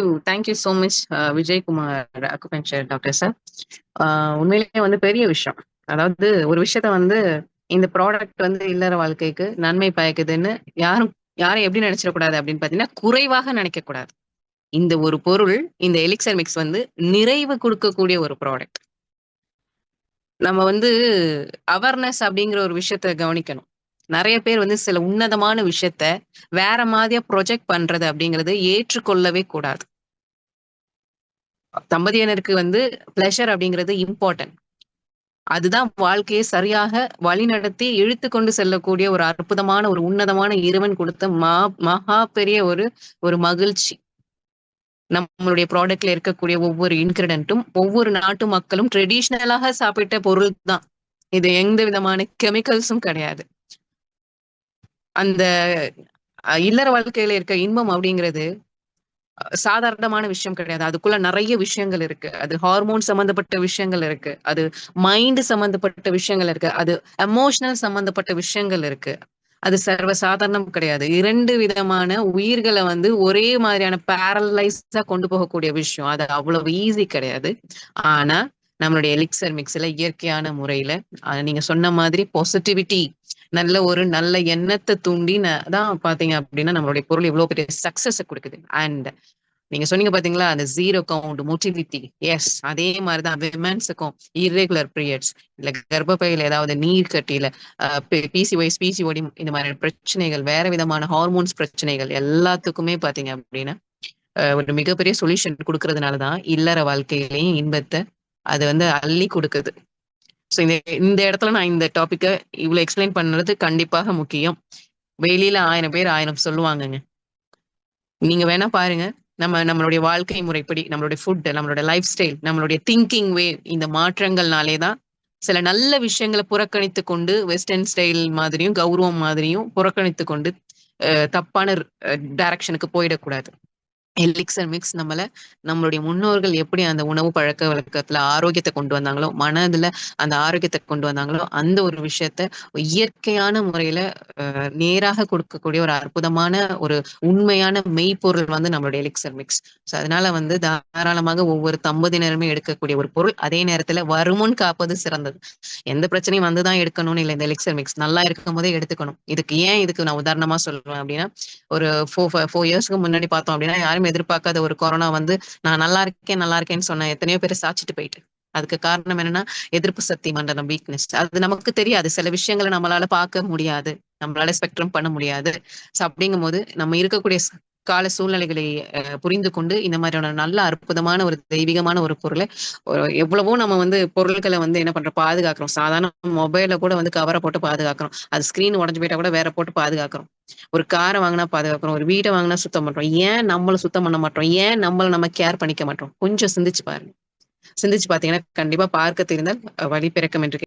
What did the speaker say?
Thank you thank you so much Vijayakumar acupuncture doctor sir உண்மையிலேயே வந்து பெரிய விஷயம். அதாவது ஒரு விஷயத்த வந்து இந்த ப்ராடக்ட் வந்து இல்லற வாழ்க்கைக்கு நன்மை பயக்குதுன்னு யாரும் யாரும் எப்படி நினைச்சிடக்கூடாது அப்படின்னு பாத்தீங்கன்னா குறைவாக நினைக்கக்கூடாது. இந்த ஒரு பொருள் இந்த எலிக்சர் மிக்ஸ் வந்து நிறைவு கொடுக்கக்கூடிய ஒரு ப்ராடக்ட் நம்ம வந்து அவேர்னஸ் அப்படிங்கிற ஒரு விஷயத்த கவனிக்கணும். நிறைய பேர் வந்து சில உன்னதமான விஷயத்த வேற மாதிரியா ப்ரொஜெக்ட் பண்றது அப்படிங்கிறது ஏற்றுக்கொள்ளவே கூடாது. தம்பதியினருக்கு வந்து பிளஷர் அப்படிங்கிறது இம்பார்ட்டன்ட் அதுதான் வாழ்க்கையை சரியாக வழிநடத்தி இழுத்து கொண்டு செல்லக்கூடிய ஒரு அற்புதமான ஒரு உன்னதமான இறைவன் கொடுத்த மா மகா பெரிய ஒரு ஒரு மகிழ்ச்சி. நம்மளுடைய ப்ராடக்ட்ல இருக்கக்கூடிய ஒவ்வொரு இன்கிரிடென்ட்டும் ஒவ்வொரு நாட்டு மக்களும் ட்ரெடிஷ்னலாக சாப்பிட்ட பொருள் தான். இது எந்த விதமான கெமிக்கல்ஸும் கிடையாது. அந்த இல்லற வாழ்க்கையில இருக்க இன்பம் அப்படிங்கிறது சாதாரணமான விஷயம் கிடையாது. அதுக்குள்ள நிறைய விஷயங்கள் இருக்கு. அது ஹார்மோன் சம்பந்தப்பட்ட விஷயங்கள் இருக்கு. அது மைண்ட் சம்பந்தப்பட்ட விஷயங்கள் இருக்கு. அது எமோஷனல் சம்பந்தப்பட்ட விஷயங்கள் இருக்கு. அது சர்வ சாதாரணம் கிடையாது. இரண்டு விதமான உயிர்களை வந்து ஒரே மாதிரியான பேரலைஸா கொண்டு போகக்கூடிய விஷயம். அது அவ்வளவு ஈஸி கிடையாது. ஆனா நம்மளுடைய எலிக்சர் மிக்ஸ்ல இயற்கையான முறையில நீங்க சொன்ன மாதிரி பாசிட்டிவிட்டி நல்ல ஒரு நல்ல எண்ணத்தை தூண்டி தான் பாத்தீங்க அப்படின்னா நம்மளுடைய பொருள் இவ்வளவு பெரிய சக்சஸ் கொடுக்குது. அண்ட் நீங்க சொன்னீங்க பாத்தீங்களா அந்த ஜீரோ கவுண்ட் மோட்டிவிட்டி எஸ் அதே மாதிரிதான் விமென்ஸுக்கும் இர்ரெகுலர் பீரியட்ஸ் இல்ல கர்ப்பப்பையில ஏதாவது நீர் கட்டியில பிசி வைஸ் பிசி ஒடி இந்த மாதிரி பிரச்சனைகள் வேற விதமான ஹார்மோன்ஸ் பிரச்சனைகள் எல்லாத்துக்குமே பாத்தீங்க அப்படின்னா ஒரு மிகப்பெரிய சொல்யூஷன் கொடுக்கறதுனாலதான் இல்லற வாழ்க்கையிலையும் இன்பத்தை அது வந்து அள்ளி கொடுக்குது. ஸோ இந்த இந்த இடத்துல நான் இந்த டாப்பிக்கை இவ்வளோ எக்ஸ்பிளைன் பண்ணுறது கண்டிப்பாக முக்கியம். வெளியில ஆயிரம் பேர் ஆயிரம் சொல்லுவாங்கங்க. நீங்க வேணா பாருங்க. நம்ம நம்மளுடைய வாழ்க்கை முறைப்படி நம்மளுடைய ஃபுட் நம்மளுடைய லைஃப் ஸ்டைல் நம்மளுடைய திங்கிங் வே இந்த மாற்றங்கள்னாலே தான் சில நல்ல விஷயங்களை புறக்கணித்து கொண்டு வெஸ்டர்ன் ஸ்டைல் மாதிரியும் கௌரவம் மாதிரியும் புறக்கணித்து கொண்டு தப்பான டைரக்ஷனுக்கு போயிடக்கூடாது. எலிக்சர் மிக்ஸ் நம்மள நம்மளுடைய முன்னோர்கள் எப்படி அந்த உணவு பழக்க வழக்கத்துல ஆரோக்கியத்தை கொண்டு வந்தாங்களோ மனதுல அந்த ஆரோக்கியத்தை கொண்டு வந்தாங்களோ அந்த ஒரு விஷயத்த இயற்கையான முறையில நேராக கொடுக்கக்கூடிய ஒரு அற்புதமான ஒரு உண்மையான மெய்ப்பொருள் வந்து நம்மளுடைய எலிக்சர் மிக்ஸ் ஸோ அதனால வந்து தாராளமாக ஒவ்வொரு தம்பதியினருமே எடுக்கக்கூடிய ஒரு பொருள் அதே நேரத்துல வருமுன் காப்பது சிறந்தது. எந்த பிரச்சனையும் வந்துதான் எடுக்கணும்னு இல்லை இந்த எலிக்சர் மிக்ஸ் நல்லா இருக்கும் போதே எடுத்துக்கணும். இதுக்கு ஏன் இதுக்கு நான் உதாரணமா சொல்றேன் அப்படின்னா ஒரு ஃபோர் ஃபோர் இயர்ஸ்க்கு முன்னாடி பார்த்தோம் அப்படின்னா யாரும் எதிர்பார்க்காத ஒரு கொரோனா வந்து நான் நல்லா இருக்கேன் நல்லா இருக்கேன்னு சொன்ன எத்தனையோ பேர் சாச்சிட்டு போயிட்டு. அதுக்கு காரணம் என்னன்னா எதிர்ப்பு சக்தி மண்டலம் வீக்னஸ் அது நமக்கு தெரியாது. சில விஷயங்களை நம்மளால பார்க்க முடியாது. நம்மளால ஸ்பெக்ட்ரம் பண்ண முடியாது. அப்படிங்கும் போது நம்ம இருக்கக்கூடிய கால சூழ்நிலைகளை புரிந்து கொண்டு இந்த மாதிரியான நல்ல அற்புதமான ஒரு தெய்வீகமான ஒரு பொருளை எவ்வளவோ நம்ம வந்து பொருட்களை வந்து என்ன பண்றோம் பாதுகாக்கிறோம். சாதாரண மொபைல கூட வந்து கவரை போட்டு பாதுகாக்கிறோம். அது ஸ்கிரீன் உடஞ்சு போயிட்டா கூட வேற போட்டு பாதுகாக்கிறோம். ஒரு காரை வாங்கினா பாதுகாக்கிறோம். ஒரு வீட்டை வாங்கினா சுத்தம் பண்றோம். ஏன் நம்மள சுத்தம் பண்ண மாட்டோம்? ஏன் நம்மள நம்ம கேர் பண்ணிக்க மாட்டோம்? கொஞ்சம் சிந்திச்சு பாருங்க. சிந்திச்சு பாத்தீங்கன்னா கண்டிப்பா பார்க்க தெரிந்தால் வழி பிறக்கம் என்று